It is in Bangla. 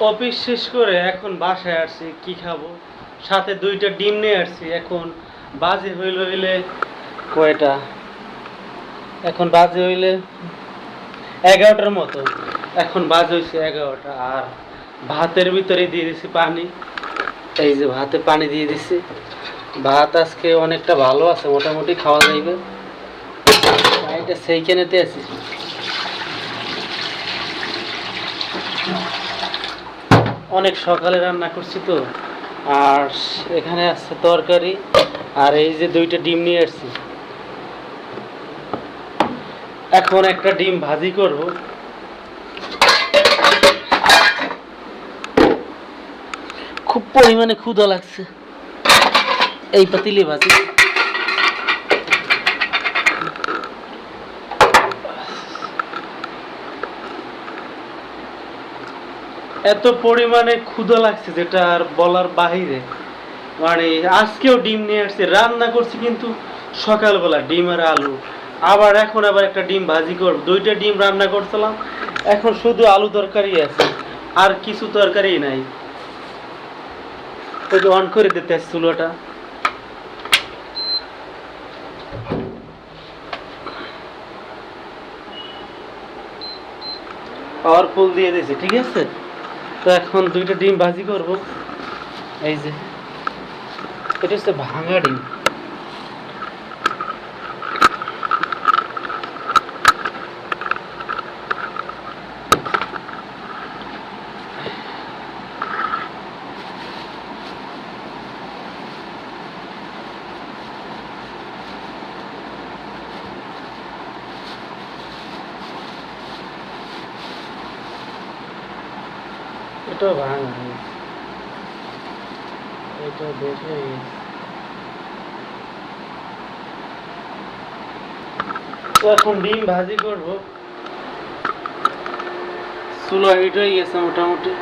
অফিস শেষ করে এখন বাসায় আসছি, কি খাব? সাথে দুইটা ডিম নিয়ে আসছি, এখন বাজে হইল হইলে কয়টা? এখন বাজে হইলে এগারোটার মতো। এখন বাজে হয়েছে এগারোটা আর ভাতের ভিতরে দিয়ে দিছি পানি। এই যে ভাতে পানি দিয়ে দিছি। ভাত আজকে অনেকটা ভালো আছে, মোটামুটি খাওয়া যাইবে। এটা সেইখানেতে আছে। অনেক সকালে রান্না করছি তো। আর এখানে আছে তরকারি, আর এই যে দুইটা ডিম নিয়ে আসছি। এখন একটা ডিম ভাজি করব। খুব পরিমাণে ক্ষুধা লাগছে। এই পাতিলে ভাজি। এত পরিমাণে ক্ষুধা লাগছে যেটা আর বলার বাহিরে। মানে আজকেও ডিম নিয়ে আসছে, রান্না করছি কিন্তু সকালবেলা ডিম আর আলু। আবার এখন আবার একটা ডিম ভাজি করব। দুইটা ডিম রান্না করছিলাম, এখন শুধু আলু তরকারি আছে, আর কিছু তরকারি নাই। ওই যে অন করে দিতে চুলোটা। পাওয়ারফুল দিয়ে দিয়েছে, ঠিক আছে? তো এখন দুইটা ডিম ভাজি করব। এই যে এটা হচ্ছে ভাঙা ডিম। এটাও ভাঙা এটা দেখে এখন ডিম ভাজি করব। চুলো হিট হয়ে গেছে মোটামুটি।